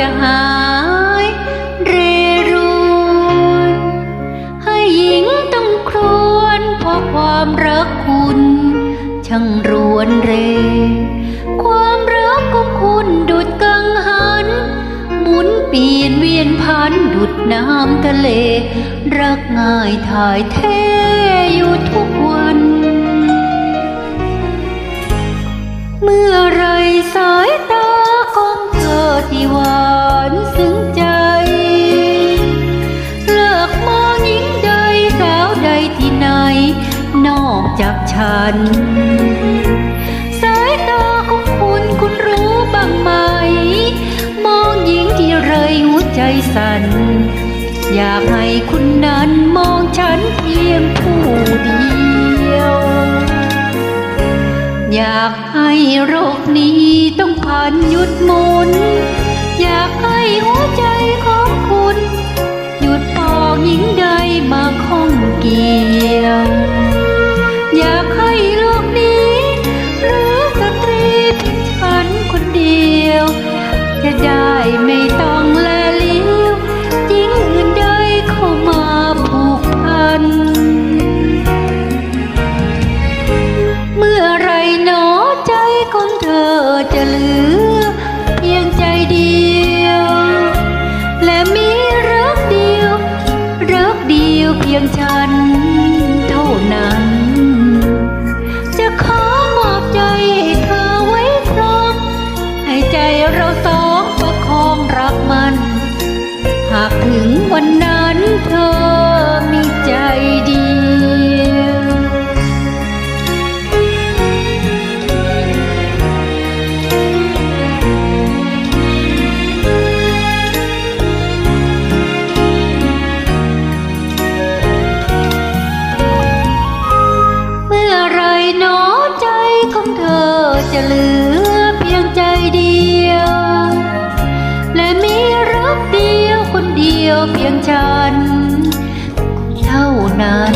จะหายเรรูนให้หญิงต้องครวญเพราะความรักคุณ ช่างรวนเร ความรักของคุณดุดกังหัน หมุนเปลี่ยนเวียนพันดุดน้ำทะเล รักง่ายถ่ายเทอยู่ทุกวัน เมื่อไรสาย ที่หวานซึ้งใจ เลิกมองหญิงใดสาวใดที่ไหน นอกจากฉัน สายตาของคุณคุณรู้บ้างไหม มองหญิงที่ไรหัวใจสั่น อยากให้คุณนั้นมองฉันเพียงผู้เดียว อยากให้โรคนี้ต้องผ่านหยุดหมุน อยากให้หัวใจของคุณ หยุดปอกหญิงใดมาข้องเกี่ยว อยากให้โลกนี้เหลือสตรีเพียงฉันคนเดียว จะได้ไม่ต้องแลเลี้ยวหญิงอื่นใดเข้ามาผูกพัน เมื่อไรหนอใจของเธอจะลือ เดียวเพียงฉันเท่านั้น คนเดียวเพียงฉัน เท่านั้น